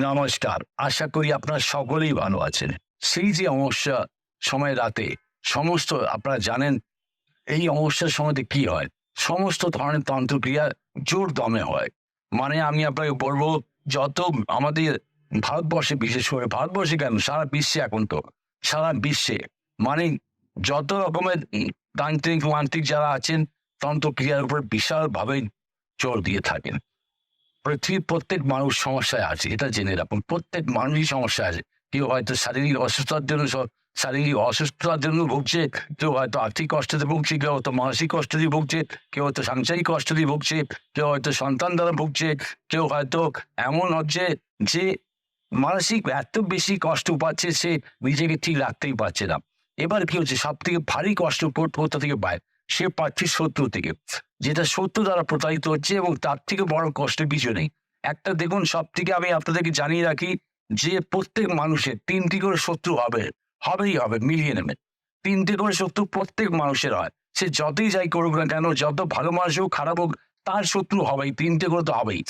নমস্কার। আশা করি আপনারা সকলেই ভালো আছেন। সেই যে অমাবস্যা সময় রাতে, সমস্ত আপনারা জানেন এই অমাবস্যার সময়তে কি হয়? সমস্ত ধরনের তন্ত্রক্রিয়া জোর দমে হয়। মানে আমি আপনাকে বলব, যত আমাদের ভারতবর্ষে, বিশেষ করে ভারতবর্ষে কেন? সারা বিশ্বে এখন তো, সারা বিশ্বে। মানে যত রকমের তান্ত্রিক মান্ত্রিক যারা আছেন, তন্ত্রক্রিয়ার উপর বিশালভাবে জোর দিয়ে থাকেন। পৃথিবীর প্রত্যেক মানুষ সমস্যায় আছে, এটা জেনে রাখুন। প্রত্যেক মানুষই সমস্যা আছে। কেউ হয়তো শারীরিক অসুস্থতার জন্য শারীরিক অসুস্থতার জন্য ভুগছে, কেউ হয়তো আর্থিক কষ্টতে ভুগছে, কেউ হয়তো মানসিক কষ্ট দিয়ে ভুগছে, কেউ হয়তো সাংসারিক কষ্ট দিয়ে ভুগছে, কেউ হয়তো সন্তান দ্বারা ভুগছে, কেউ হয়তো এমন হচ্ছে যে মানসিক এত বেশি কষ্ট পাচ্ছে সে নিজেকে ঠিক রাখতেই পারছে না। এবার কি হচ্ছে সব থেকে ভারী কষ্ট কোথা থেকে পায়? সে পাচ্ছে শত্রু থেকে। যেটা শত্রু দ্বারা প্রতারিত হচ্ছে এবং তার থেকে বড় কষ্টের কিছু নেই। একটা দেখুন সব থেকে আমি আপনাদেরকে জানিয়ে রাখি যে প্রত্যেক মানুষের তিনটি করে শত্রু হবে, হবেই হবে, মিলিয়ে নেবে। তিনটে করে শত্রু প্রত্যেক মানুষের হয়। সে যতই যাই করুক না কেন, যত ভালো মানুষ হোক, খারাপ হোক, তার শত্রু হবেই, তিনটে করে তো হবেই।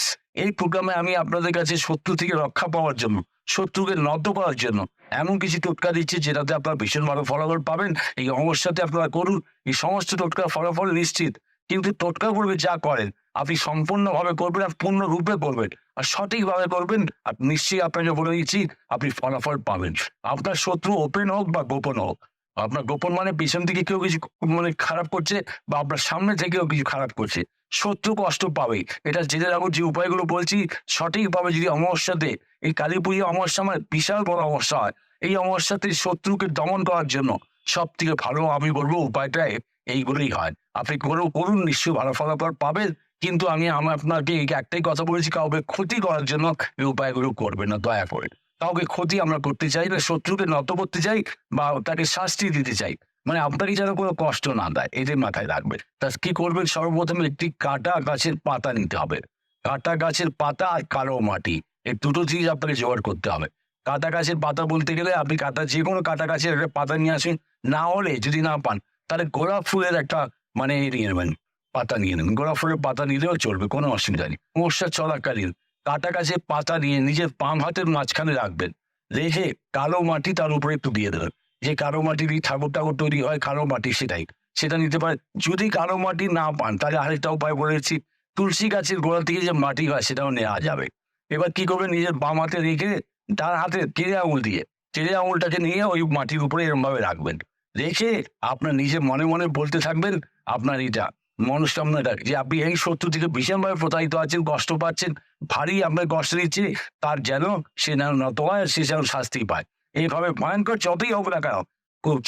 এই প্রোগ্রামে আমি আপনাদের কাছে শত্রু থেকে রক্ষা পাওয়ার জন্য, শত্রুকে নত করার জন্য এমন কিছু টোটকা দিচ্ছি যেটাতে আপনারা ভীষণ ভালো ফলাফল পাবেন। এই অমস্যাতে আপনারা করুন, এই সমস্ত টোটকার ফলাফল নিশ্চিত। কিন্তু টোটকা করবে যা করেন। আপনি সম্পূর্ণভাবে করবেন আর পূর্ণ রূপে করবেন। আর সঠিকভাবে করবেন, আর নিশ্চয়ই আপনাকে বলে দিচ্ছি, আপনি ফলাফল পাবেন। আপনার শত্রু ওপেন হোক বা গোপন হোক। আপনার গোপন মানে পিছন থেকে কেউ কিছু মানে খারাপ করছে বা আপনার সামনে থেকেও কিছু খারাপ করছে। শত্রু কষ্ট পাবে এটা জেনে রাখুন যে উপায়গুলো বলছি, সঠিকভাবে যদি অমাবস্যাতে এই কালী পুজো অমাবস্যা আমার বিশাল বড় অমাবস্যা হয়। এই অমাবস্যাতে শত্রুকে দমন করার জন্য সব থেকে ভালো আমি বলব উপায়টা এইগুলোই হয়। আপনি করুন করুন, নিশ্চয়ই ভালো ফলাফল পাবেন। কিন্তু আমি আমি, আপনাকে একটাই কথা বলেছি, কাউকে ক্ষতি করার জন্য এই উপায়গুলো করবে না, দয়া করে। কাউকে ক্ষতি আমরা করতে চাই না, শত্রুকে নত করতে চাই বা তাকে শাস্তি দিতে চাই। মানে আপনাকে যেন কোনো কষ্ট না দেয়, এটাই মাথায় রাখবে। তা কি করবেন? সর্বপ্রথমে একটি কাটা গাছের পাতা নিতে হবে। কাটা গাছের পাতা আর কালো মাটি, এই দুটো জিনিস আপনাকে জোগাড় করতে হবে। কাটা গাছের পাতা বলতে গেলে আপনি কাটা যে কোনো কাটা গাছের একটা পাতা নিয়ে আসেন। না হলে যদি না পান, তাহলে গোলাপ ফুলের একটা মানে এ নিয়ে নেবেন, পাতা নিয়ে নেবেন। গোলাপ ফুলের পাতা নিলেও চলবে, কোনো অসুবিধা নেই। সমস্যা চলাকালীন কাটা গাছের পাতা নিয়ে নিজের পাম হাতের মাঝখানে রাখবেন। রেখে কালো মাটি তার উপরে একটু দিয়ে দেবেন। যে কালো মাটি দিয়ে ঠাকুর ঠাকুর তৈরি হয়, কালো মাটি সেটাই। সেটা নিতে পারে। যদি কালো মাটি না পান, তাহলে আরেকটা উপায় বলেছি, তুলসী গাছের গোড়া থেকে যে মাটি হয়, সেটাও নেওয়া যাবে। এবার কি করবেন? নিজের বাম হাতে রেখে ডান হাতে তেরে আঙুল দিয়ে তেরে আঙুলটাকে নিয়ে ওই মাটির উপরে এরকম ভাবে রাখবেন। রেখে আপনার নিজে মনে মনে বলতে থাকবেন আপনার এটা মনস্কামনাটা যে আপনি এই শত্রু থেকে ভীষণভাবে প্রতারিত আছেন, কষ্ট পাচ্ছেন, ভারী আপনার কষ্ট দিচ্ছে, তার যেন সে যেন নত হয় সে যেন শাস্তি পায়। এইভাবে ভয়ঙ্কর যতই হোক না কেন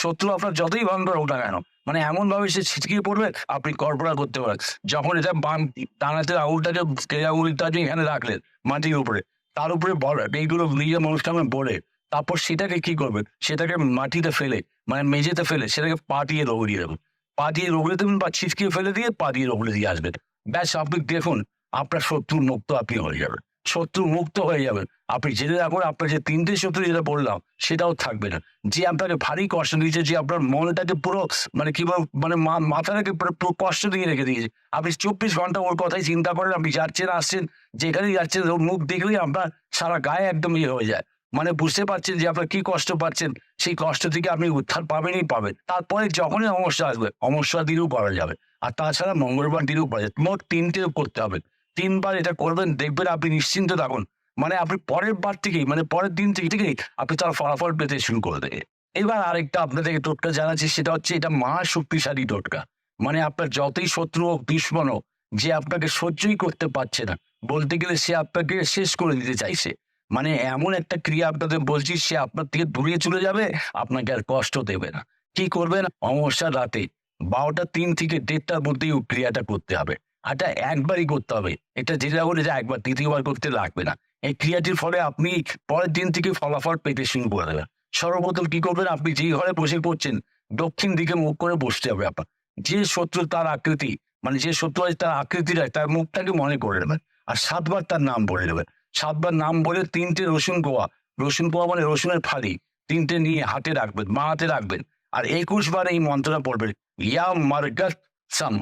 শত্রু আপনার যতই ভয়ঙ্কর হোক না কেন মানে এমন ভাবে সে ছিটকে পড়বে, আপনি কল্পনা করতে পারেন। যখন এটা বাম ডানাতে আঙুলটাকে আঙুলটা এখানে রাখলেন, মাটির উপরে, তার উপরে বলে, এইগুলো নিজের মানুষকে বলে, তারপর সেটাকে কি করবেন? সেটাকে মাটিতে ফেলে মানে মেঝেতে ফেলে, সেটাকে পা দিয়ে রগড়িয়ে দেবেন। পা দিয়ে রগড়ে দেবেন বা ছিটকে ফেলে দিয়ে পা দিয়ে রগড়ে দিয়ে আসবেন। ব্যাস, আপনি দেখুন, আপনার শত্রু মুক্ত আপনি হয়ে যাবেন। শত্রু মুক্ত হয়ে যাবেন। আপনি জেনে রাখুন, আপনার যে তিনটে শত্রু যেটা বললাম, সেটাও থাকবে না। যে আপনাকে ভারী কষ্ট দিয়েছে, যে আপনার মনটাকে পুরো মানে কি মানে মাথাটাকে পুরো কষ্ট দিয়ে রেখে দিয়েছে। আপনি চব্বিশ ঘণ্টা ওর কথাই চিন্তা করেন, আপনি যাচ্ছেন, আসছেন, যেখানেই যাচ্ছেন, ওর মুখ দেখলেই আপনার সারা গায়ে একদম ইয়ে হয়ে যায়। মানে বুঝতে পারছেন যে আপনার কি কষ্ট পাচ্ছেন? সেই কষ্ট থেকে আপনি উদ্ধার পাবেনই পাবেন। তারপরে যখনই অমস্যা আসবে অমস্যা দিনেও করা যাবে। আর তাছাড়া মঙ্গলবার দিনেও করা যাবে। মোট তিনটে করতে হবে। তিনবার এটা করবেন, দেখবেন আপনি নিশ্চিন্ত থাকুন। মানে আপনি পরের বার থেকেই মানে পরের দিন থেকে থেকেই আপনি তার ফলাফল পেতে শুরু করে দেবে এবার আরেকটা আপনাদেরকে টোটকা জানাচ্ছি, সেটা হচ্ছে এটা মহা শক্তিশালী টোটকা। মানে আপনার যতই শত্রু হোক, দুশ্মন হোক, যে আপনাকে সহ্যই করতে পারছে না, বলতে গেলে সে আপনাকে শেষ করে দিতে চাইছে। মানে এমন একটা ক্রিয়া আপনাদের বলছি, সে আপনার থেকে দূরে চলে যাবে, আপনাকে আর কষ্ট দেবে না। কি করবেন? অমাবস্যার রাতে বারোটা তিন থেকে দেড়টার মধ্যেই ক্রিয়াটা করতে হবে। এটা একবারই করতে হবে। এটা যেটা বলে যে একবার, দ্বিতীয়বার করতে লাগবে না। এই ক্রিয়াটির ফলে আপনি পরের দিন থেকে ফলাফল পেতে শুরু করে দেবেন। সর্বপ্রথম কি করবেন? আপনি যে ঘরে বসে পড়ছেন, দক্ষিণ দিকে মুখ করে বসতে হবে আপনার। যে শত্রু তার আকৃতি মানে যে শত্রু আছে তার আকৃতিটা তার মুখটাকে মনে করে নেবেন। আর সাতবার তার নাম বলে নেবেন। সাতবার নাম বলে তিনটে রসুন কোয়া। রসুন কোয়া মানে রসুনের ফালি। তিনটে নিয়ে হাতে রাখবেন মা হাতে রাখবেন। আর একুশ বার এই মন্ত্রটা পড়বেন, ইয়া মার্গাত সাম,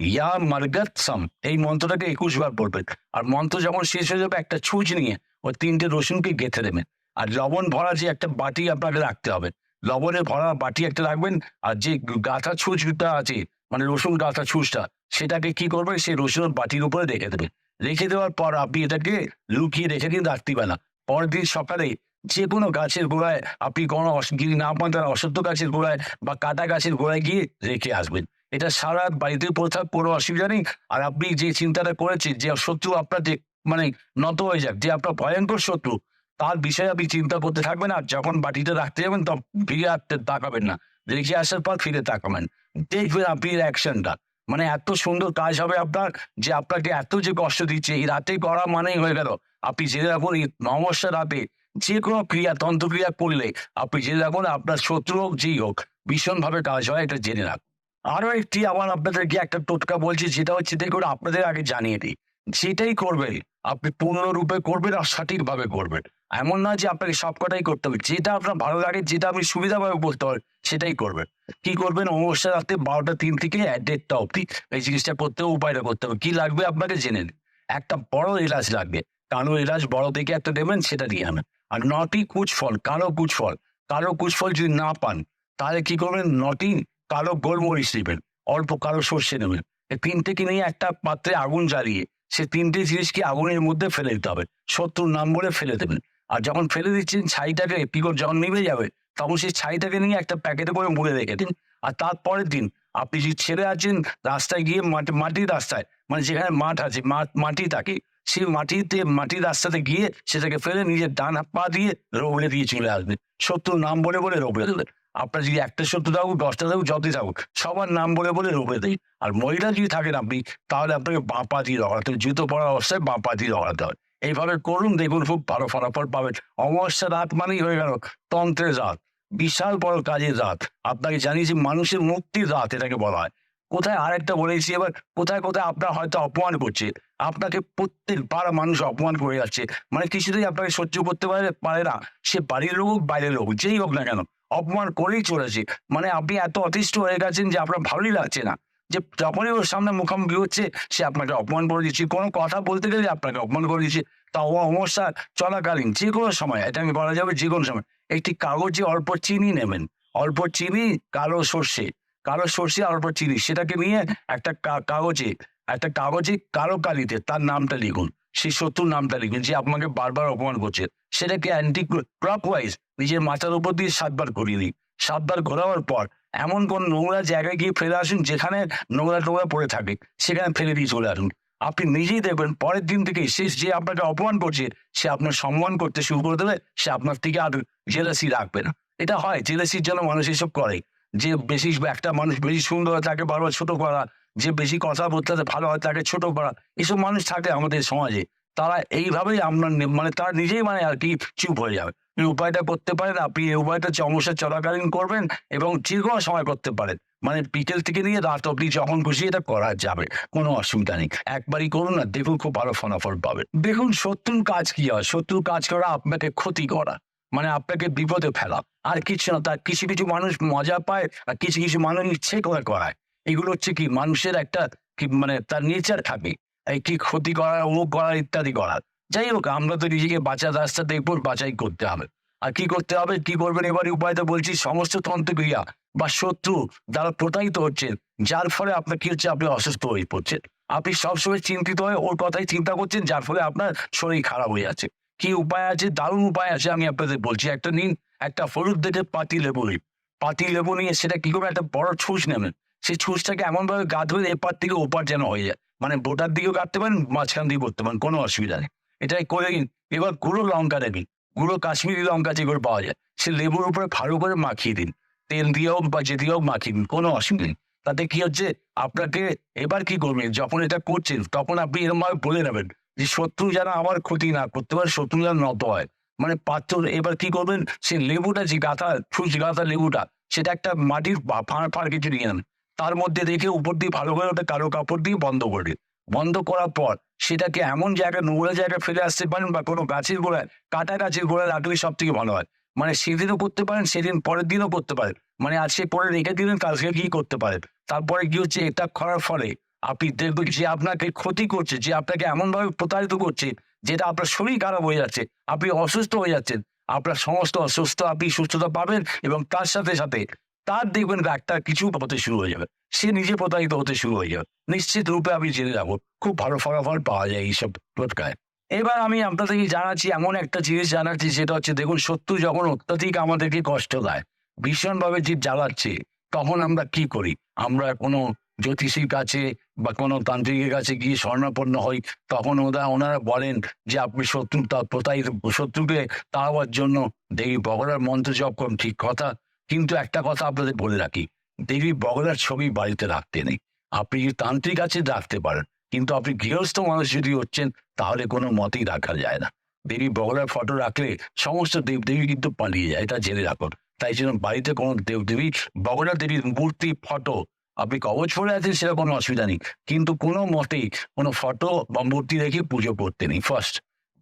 ইয়া মার্গাত সাম। এই মন্ত্রটাকে একুশ বার পড়বেন। আর মন্ত্র যখন শেষ হয়ে যাবে, একটা ছুঁচ নিয়ে ওই তিনটে রসুনকে গেঁথে দেবেন। আর লবণ ভরা যে একটা বাটি আপনাকে রাখতে হবে, লবণে ভরা বাটি একটা রাখবেন, আর যে গাঁথা ছুঁচটা আছে মানে রসুন গাঁথা ছুঁচটা, সেটাকে কি করবেন, সেই রসুনের বাটির উপরে রেখে দেবেন। রেখে দেওয়ার পর আপনি এটাকে লুকিয়ে রেখে দিন রাত্রিবেলা। পরের দিন সকালে যে কোনো গাছের গোড়ায় আপনি কোনো যদি না পান তারা অসত্য গাছের গোড়ায় বা কাটা গাছের গোড়ায় গিয়ে রেখে আসবেন। এটা সারা বাড়িতে পড়ে কোনো অসুবিধা নেই। আর আপনি যে চিন্তাটা করেছেন যে শত্রু আপনার যে মানে নত হয়ে যাক, যে আপনার ভয়ঙ্কর শত্রু, তার বিষয়ে আপনি চিন্তা করতে থাকবেন আর যখন বাটিতে রাখতে যাবেন তখন ফিরে আসতে তাকাবেন না। রেখে আসার পর ফিরে তাকাবেন। দেখবেন আপনি অ্যাকশনটা মানে এত সুন্দর কাজ হবে আপনার, যে আপনাকে এত যে কষ্ট দিচ্ছে, এই রাতে করা মানেই হয়ে গেল। আপনি জেনে রাখুন, এই নমস্যা রাতে যে কোনো ক্রিয়া, তন্ত্রক্রিয়া করলে আপনি জেনে রাখুন, আপনার শত্রু হোক যেই হোক, ভীষণভাবে কাজ হয়, এটা জেনে রাখুন। আরও একটি আমার আপনাদেরকে একটা টোটকা বলছি, যেটা হচ্ছে, দেখুন, আপনাদের আগে জানিয়ে দিই। সেটাই করবেন। আপনি পূর্ণরূপে করবেন আর সঠিকভাবে করবেন। এমন না যে আপনাকে সবকটাই করতে হবে। যেটা আপনার ভালো লাগে, যেটা আপনি সুবিধাভাবে বলতে পারেন, সেটাই করবেন। কি করবেন? অমাবস্যা রাতে বারোটা তিন থেকে দেড়টা অবধি এই জিনিসটা করতে উপায়টা করতে হবে। কি লাগবে আপনাকে? জেনে নিন। একটা বড় এলাচ লাগবে। কালো এলাচ বড় থেকে একটা দেবেন, সেটা দিয়ে আনেন। আর নটি কুচ ফল কালো কুচ ফল কালো কুচ ফল যদি না পান, তাহলে কি করবেন? নটি কালো গোলমরিচ নেবেন। অল্প কালো সর্ষে নেবেন। এই তিনটেকে নিয়ে একটা পাত্রে আগুন জ্বালিয়ে সে তিনটে জিনিসকে আগুনের মধ্যে ফেলে দিতে হবে। শত্রুর নাম বলে ফেলে দেবেন। আর যখন ফেলে দিচ্ছেন ছাইটাকে পিকর যখন নিভে যাবে, তখন সেই ছাইটাকে নিয়ে একটা প্যাকেটে করে মুড়ে রেখে দিন। আর তারপরের দিন আপনি যে ছেড়ে আছেন, রাস্তায় গিয়ে মাটি মাটির রাস্তায় মানে যেখানে মাঠ আছে মাটি থাকে, সেই মাটিতে, মাটির রাস্তাতে গিয়ে সেটাকে ফেলে নিজের ডান পা দিয়ে রোবড়ে দিয়ে চলে আসবেন। শত্রুর নাম বলে বলে রোবড়ে দেবেন। আপনার যদি একটা শত্রু থাকুক, দশটা থাকুক, যতই থাকুক, সবার নাম বলে বলে রোবড়ে দেয় আর মহিলা যদি থাকেন আপনি, তাহলে আপনাকে বাঁ পা দিয়ে রগড়াতে হবে। জুতো পরা অবস্থায় বাঁ পা দিয়ে রগড়াতে হবে। এইভাবে করুন, দেখুন, খুব ভালো ফলাফল পাবেন। অমাবস্যা রাত মানেই হয়ে গেল, তন্ত্রের রাত, বিশাল বড় কাজের রাত। আপনাকে জানিয়েছি, মানুষের মুক্তির রাত এটাকে বলা হয়। কোথায় আরেকটা বলেছি এবার, কোথায় কোথায় আপনার হয়তো অপমান করছে। আপনাকে প্রত্যেকবার মানুষ অপমান করে যাচ্ছে। মানে কিছুতেই আপনাকে সহ্য করতে পারে পারে না। সে বাড়ির লোক হোক, বাইরের লোক যেই হোক না কেন, অপমান করেই চলেছে। মানে আপনি এত অতিষ্ঠ হয়ে গেছেন যে আপনার ভালোই লাগছে না। যে যখনই ওর সামনে মুখোমুখি হচ্ছে, সে আপনাকে অপমান করে দিচ্ছে। কোনো কথা বলতে গেলে আপনাকে অপমান করে দিচ্ছে। তা অমস্যা চলাকালীন যে কোনো সময়, এটা আমি বলা যাবে যে কোনো সময়, একটি কাগজে অল্প চিনি নেবেন। অল্প চিনি, কালো সর্ষে। কালো সর্ষে অল্প চিনি, সেটাকে নিয়ে একটা কাগজে একটা কাগজে কালো কালিতে তার নামটা লিখুন। সেই শত্রুর নামটা লিখুন, যে আপনাকে বারবার অপমান করছে। সেটাকে অ্যান্টি ক্লকওয়াইজ নিজের মাথার উপর দিয়ে সাতবার ঘুরিয়ে দিন। সাতবার ঘোরাবার পর এমন কোন নোংরা জায়গায় গিয়ে ফেলে আসুন যেখানে নোংরা টোংরা পড়ে থাকে, সেখানে ফেলে দিয়ে চলে আসুন। আপনি নিজেই দেখবেন পরের দিন থেকে সে যে আপনাকে অপমান করছে, সে আপনার সম্মান করতে শুরু করে দেবে, সে আপনার থেকে আর জেলাসি রাখবে না। এটা হয় জেলাসির জন্য মানুষ এসব করে। যে বেশি একটা মানুষ বেশি সুন্দর তাকে বারবার ছোট করা। যে বেশি কথা বলতে ভালো হয়, তাকে ছোট করা। এসব মানুষ থাকে আমাদের সমাজে। তারা এইভাবেই আপনার মানে তার নিজেই মানে আর কি চুপ হয়ে যাবে। উপায়টা করতে পারেন, আপনি এই উপায়টা সমস্যা চলাকালীন করবেন এবং যে কোনো সময় করতে পারেন। মানে বিকেল থেকে নিয়ে রাত অব্দি যখন খুশি এটা করা যাবে, কোনো অসুবিধা নেই। একবারই করুন না দেখুন খুব ভালো ফলাফল পাবেন। দেখুন, শত্রুর কাজ কি হয়? শত্রুর কাজ করা আপনাকে ক্ষতি করা মানে আপনাকে বিপদে ফেলা। আর কিছু না, তার কিছু কিছু মানুষ মজা পায় আর কিছু কিছু মানুষ ইচ্ছে করে করায়। এগুলো হচ্ছে কি, মানুষের একটা কি মানে তার নেচার থাকে। এই কি ক্ষতি করা অমুক করা ইত্যাদি করার যাই হোক, আমরা তো নিজেকে বাঁচার রাস্তা দেখব বাঁচাই করতে হবে। আর কি করতে হবে, কি করবেন এবার উপায়টা বলছি, সমস্ত তন্ত্রক্রিয়া বা শত্রু দ্বারা প্রতারিত হচ্ছেন, যার ফলে আপনার কি হচ্ছে, আপনি অসুস্থ হয়ে পড়ছেন। আপনি সবসময় চিন্তিত হয়ে ওর কথাই চিন্তা করছেন, যার ফলে আপনার শরীর খারাপ হয়ে যাচ্ছে। কি উপায় আছে? দারুণ উপায় আছে, আমি আপনাদের বলছি। একটা নিন, একটা হলুদ দেখে পাতি লেবু নিন। পাতি লেবু নিয়ে সেটা কি করবেন, একটা বড় ছুঁচ নেবেন। সেই ছুঁচটাকে এমন ভাবে গা ধুয়ে এপার থেকে ওপার যেন হয়ে যায়। মানে বোটার দিকেও কাটতে পারেন, মাঝখান দিয়ে করতে পারেন, কোনো অসুবিধা নেই। এটাই করে নিন এবার গুঁড়ো লঙ্কা নেবেন গুঁড়ো কাশ্মীরি লঙ্কা যেগুলো পাওয়া যায়, সে লেবুর উপরে ভালো করে মাখিয়ে দিন। তেল দিয়ে হোক বা যে দিয়ে হোক মাখিয়ে দিন, কোনো অসুবিধা নেই। তাতে কি হচ্ছে, আপনাকে এবার কি করবেন যখন এটা করছেন, তখন আপনি এরমভাবে বলে নেবেন যে, শত্রু যেন আমার ক্ষতি না করতে পারে, শত্রু যেন নত হয়। মানে পাত্র এবার কি করবেন, সে লেবুটা যে গাঁথা ফুস গাঁথা লেবুটা, সেটা একটা মাটির ফাঁড় ফাঁড় কিছু নিয়ে নেন। তার মধ্যে রেখে উপর দিয়ে ভালো করে ওটা কালো কাপড় দিয়ে বন্ধ করে দিন। বন্ধ করার পর সেটাকে এমন জায়গায়, নোংরা জায়গায় ফেলে আসতে পারেন বা কোনো গাছের গোড়ায়, কাটা গাছের গোড়ায় রাখলে সব থেকে ভালো হয়। মানে সেদিনও করতে পারেন, সেদিন পরের দিনও করতে পারেন। মানে আজকে পরে রেখে দিলেন, কালকে কি করতে পারেন। তারপরে কি হচ্ছে এটা করার ফলে আপনি দেখবেন যে আপনাকে ক্ষতি করছে, যে আপনাকে এমনভাবে প্রতারিত করছে, যেটা আপনার শরীর খারাপ হয়ে যাচ্ছে, আপনি অসুস্থ হয়ে যাচ্ছেন। আপনার সমস্ত অসুস্থ আপনি সুস্থতা পাবেন এবং তার সাথে সাথে তার দেখবেন একটা কিছু হতে শুরু হয়ে যাবে। সে নিজে প্রতারিত হতে শুরু হয়ে যাবে। নিশ্চিত রূপে আমি জেনে যাব। খুব ভালো ফলাফল পাওয়া যায় এইসব টোটকায়। এবার আমি আপনাদেরকে জানাচ্ছি এমন একটা জিনিস জানাচ্ছি সেটা হচ্ছে দেখুন শত্রু যখন অত্যাধিক আমাদেরকে কষ্ট দেয়, ভীষণভাবে জীব জ্বালাচ্ছে, তখন আমরা কি করি? আমরা কোনো জ্যোতিষীর কাছে বা কোনো তান্ত্রিকের কাছে গিয়ে স্বর্ণাপন্ন হই, তখন ওরা, ওনারা বলেন যে, আপনি শত্রু, তা প্রতারিত, শত্রুকে তাড়াবার জন্য দেখি বগলার মন্ত্র করুন। ঠিক কথা। কিন্তু একটা কথা আপনাদের বলে রাখি, দেবী বগলার ছবি বাড়িতে রাখতে নেই। আপনি যদি তান্ত্রিক আছে, রাখতে পারেন। কিন্তু আপনি গৃহস্থ মানুষ যদি হচ্ছেন, তাহলে কোনো মতেই রাখা যায় না। দেবী বগলার ফটো রাখলে সমস্ত দেবদেবী কিন্তু পালিয়ে যায়, এটা জেনে রাখুন। তাই জন্য বাড়িতে কোনো দেবদেবী, বগলা দেবীর মূর্তি ফটো আপনি কবচ পরে আছেন সেটা কোনো অসুবিধা নেই। কিন্তু কোনো মতেই কোনো ফটো বা মূর্তি রেখে পুজো করতে নেই। ফার্স্ট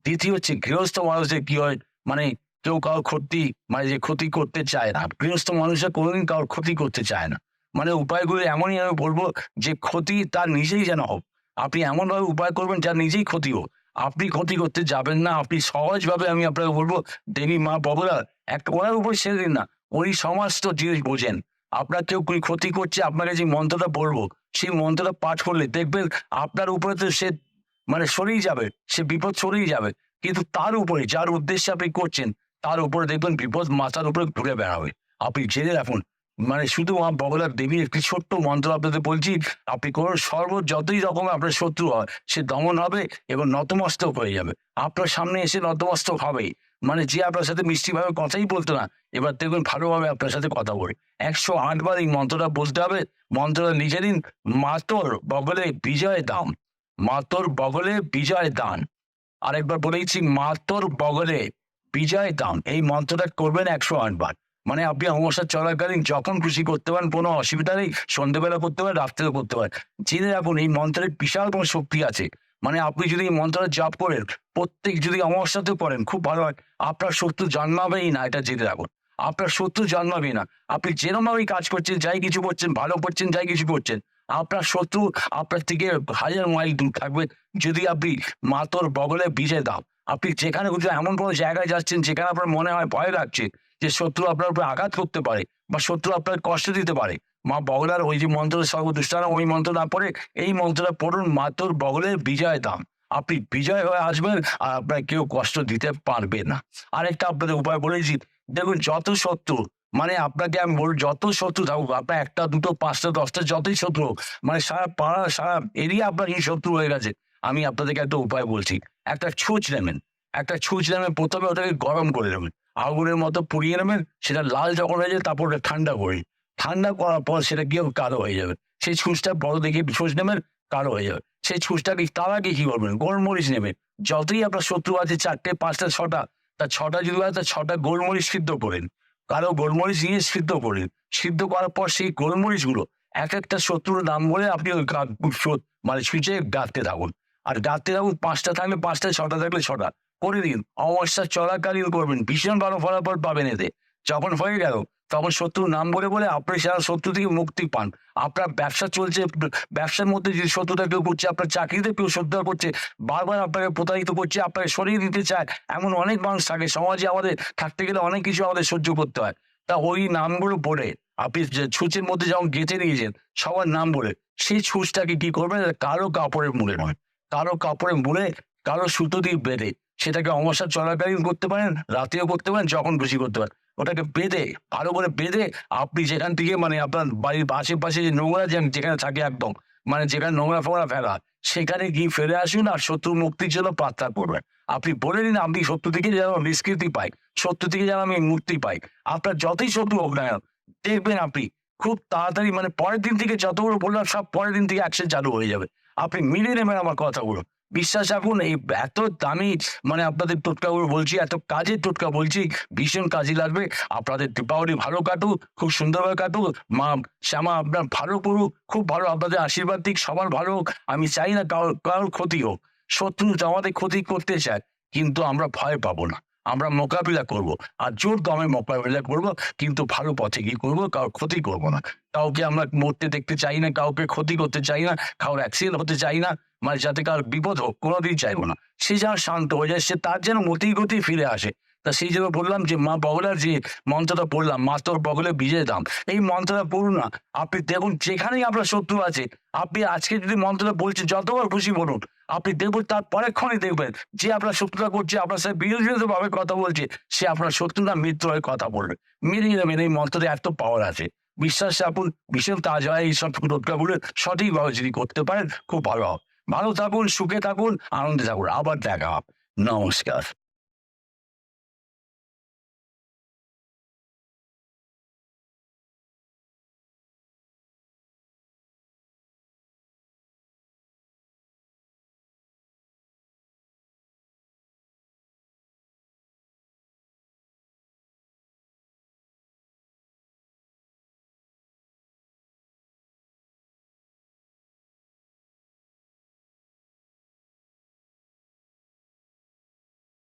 দ্বিতীয় হচ্ছে গৃহস্থ মানুষদের কি হয় মানে কেউ কারোর ক্ষতি মানে যে ক্ষতি করতে চায় না। গৃহস্থ মানুষরা কোনোদিন কারোর ক্ষতি করতে চায় না। মানে উপায়গুলো এমনই আমি বলব যে ক্ষতি তার নিজেই যেন হোক। আপনি এমনভাবে উপায় করবেন যার নিজেই ক্ষতি হোক। আপনি ক্ষতি করতে যাবেন না। আপনি সহজভাবে আমি আপনাকে বলব, দেবী মা বগলা একটা ওনার উপর ছেড়ে দিন না। উনি সমস্ত জিনিস বোঝেন। আপনার কেউ ক্ষতি করছে? আপনাকে যে মন্ত্রটা বলব, সেই মন্ত্রটা পাঠ করলে দেখবেন আপনার উপরে তো সে মানে সরেই যাবে। সে বিপদ সরেই যাবে। কিন্তু তার উপরে, যার উদ্দেশ্যে আপনি করছেন তার উপরে দেখবেন বিপদ মাথার উপরে ঘুরে বেড়াবে। আপনি জেনে রাখুন মানে শুধু মা বগলার দেবীর একটি ছোট্ট মন্ত্র আপনাদের বলছি, আপনি কোন সর্ব যতই রকম আপনার শত্রু হয় সে দমন হবে এবং নতমস্তক হয়ে যাবে। আপনার সামনে এসে নতমস্তক হবেই। মানে যে আপনার সাথে মিষ্টিভাবে কথাই বলতো না, এবার দেখবেন ভালোভাবে আপনার সাথে কথা বলে। একশো আটবার এই মন্ত্রটা বলতে হবে। মন্ত্রটা লিখে দিন মাতর বগলে বিজয় দাম, মাতর বগলে বিজয় দান। আরেকবার বলেছি মাতর বগলে বিজয় দাম এই মন্ত্রটা করবেন একশো আটবার মানে আপনি অমাবস্যা চলাকালীন যখন খুশি করতে পারেন, কোনো অসুবিধা নেই সন্ধ্যেবেলা করতে পারেন, রাত্রেও করতে পারেন। জেনে রাখুন, এই মন্ত্রের বিশাল কোনো শক্তি আছে। মানে আপনি যদি এই মন্ত্রটা জপ করেন, প্রত্যেক যদি অমাবস্যাতে পড়েন, খুব ভালো হয়। আপনার শত্রু জন্মাবেই না, এটা জেনে রাখুন। আপনার শত্রু জন্মাবেই না। আপনি যেরমভাবেই কাজ করছেন, যাই কিছু করছেন, ভালো করছেন, যাই কিছু করছেন, আপনার শত্রু আপনার থেকে হাজার মাইল দূর থাকবে। যদি আপনি মাতর বগলে বিজয় দাও আপনি যেখানে এমন কোনো জায়গায় যাচ্ছেন যেখানে আপনার মনে হয় ভয় লাগছে যে শত্রু আপনার উপরে আঘাত করতে পারে বা শত্রু আপনার কষ্ট দিতে পারে। মা বগলার ওই যে মন্ত্র সর্বদুষ্টানা ওই মন্ত্র না পড়ে এই মন্ত্রটা পড়ুন মাতর বগলের বিজয় দাম আপনি বিজয় হয়ে আসবেন আর আপনার কেউ কষ্ট দিতে পারবে না। আরেকটা আপনাদের উপায় বলেছি দেখুন যত শত্রু মানে আপনাকে আমি বল যত শত্রু থাকুক, আপনার একটা, দুটো, পাঁচটা, দশটা যতই শত্রু মানে সারা পাড়া, সারা এরিয়া আপনার এই শত্রু হয়ে গেছে। আমি আপনাদেরকে একটা উপায় বলছি একটা ছুঁচ নেবেন। একটা ছুঁচ নেবেন, প্রথমে ওটাকে গরম করে নেবেন। আগুনের মতো পুড়িয়ে নেবেন, সেটা লাল যখন হয়ে যাবে, তারপর ওটা ঠান্ডা করি। ঠান্ডা করার পর সেটা গিয়ে কালো হয়ে যাবে। সেই ছুঁচটা বড় দেখে ছুঁচ নেবেন, কালো হয়ে যাবে। সেই ছুঁচটাকে তার আগে কি করবেন? গোলমরিচ নেবেন। যতই আপনার শত্রু আছে, চারটে, পাঁচটা, ছটা, তা ছটা যদি হয়, তা ছটা গোলমরিচ সিদ্ধ করেন। কালো গোলমরিচ নিয়ে সিদ্ধ করেন। সিদ্ধ করার পর সেই গোলমরিচগুলো এক একটা শত্রুর নাম বলে আপনি ওই মানে সুইচে ডাকতে থাকুন। আর ডাকতে থাকুন পাঁচটা থাকলে পাঁচটা, ছটা থাকলে ছটা। করে দিন, অমাবস্যা চলাকালীন করবেন, ভীষণ ভালো ফলাফল পাবেন এতে। যখন হয়ে গেল, তখন শত্রুর নাম বলে বলে আপনি সারা শত্রু থেকে মুক্তি পান। আপনার ব্যবসা চলছে, ব্যবসার মধ্যে যদি শত্রুতা কেউ করছে, আপনার চাকরিতে কেউ শত্রুতা করছে, বারবার আপনাকে প্রতারিত করছে, আপনাকে সরিয়ে দিতে চায়, এমন অনেক মানুষ থাকে, সমাজে আমাদের থাকতে গেলে অনেক কিছু আমাদের সহ্য করতে হয়। তা ওই নামগুলো পড়ে আপনি ছুঁচের মধ্যে যখন গেঁথে নিয়েছেন, সবার নাম বলে, সেই ছুঁচটাকে কি করবেন? কারও কাপড়ের মুড়ে নয়। কারও কাপড়ে মুড়ে কারও সুতো দিয়ে বেঁধে। সেটাকে অমাবস্যা চলাকালীন করতে পারেন, রাতেও করতে পারেন, যখন খুশি করতে পারেন। ওটাকে বেঁধে, ভালো করে বেঁধে আপনি যেখান থেকে মানে আপনার বাড়ির আশেপাশে যে নোংরা যেখানে থাকে একদম মানে যেখানে নোংরা ফোংরা ফেলা সেখানে গিয়ে ফিরে আসুন আর শত্রু মুক্তির জন্য প্রার্থনা করবেন। আপনি বলে নিন আমি শত্রু থেকে যেন নিষ্কৃতি পাই, শত্রু থেকে যেন আমি মুক্তি পাই। আপনার যতই শত্রু হোক না দেখবেন আপনি খুব তাড়াতাড়ি মানে পরের দিন থেকে যতগুলো বললাম সব পরের দিন থেকে অ্যাকশন চালু হয়ে যাবে। আপনি মিলে নেবেন আমার কথাগুলো। বিশ্বাস রাখুন, এই এত দামি মানে আপনাদের টোটকাগুলো বলছি, এত কাজের টোটকা বলছি, ভীষণ কাজে লাগবে। আপনাদের দীপাবলি ভালো কাটুক, খুব সুন্দরভাবে কাটুক। মা শ্যামা, আপনার ভালো করুক, খুব ভালো, আপনাদের আশীর্বাদ দিক, সবার ভালো হোক। আমি চাই না কারোর কারোর ক্ষতি হোক। শত্রু আমাদের ক্ষতি করতে চায়, কিন্তু আমরা ভয় পাবো না। আমরা মোকাবিলা করব। আর জোর দমে মোকাবিলা করব, কিন্তু ভালো পথে কি করব কারোর ক্ষতি করব না। কাউকে আমরা মরতে দেখতে চাই না, কাউকে ক্ষতি করতে চাই না কারোর অ্যাক্সিডেন্ট হতে চাই না মানে যাতে কার বিপদ হোক, কোনোদিন চাইব না। সে যেন শান্ত হয়ে যায়, সে তার যেন মতি গতি ফিরে আসে। তা সেই জন্য বললাম যে, মা বগলার যে মন্ত্রটা পড়লাম মা তোর বগলে বিজয় দাম এই মন্ত্রটা পড়ুন না। আপনি দেখুন, যেখানেই আপনার শত্রু আছে, আপনি আজকে যদি মন্ত্রটা বলছেন, যতবার খুশি বলুন। আপনি দেখবেন তার ক্ষণে দেখবেন যে আপনার শত্রুতা করছে আপনার সাথে বিরোধী ভাবে কথা বলছে, সে আপনার শত্রু না মিত্র হয়ে কথা বলবে। মিলিয়ে নেবেন, এই মন্ত্রে এত পাওয়ার আছে। বিশ্বাস আপন ভীষণ তাজ হয় এইসব রোজগারগুলো সঠিকভাবে যদি করতে পারেন, খুব ভালো হবে। ভালো থাকুন, সুখে থাকুন, আনন্দে থাকুন। আবার দেখা হবে। নমস্কার।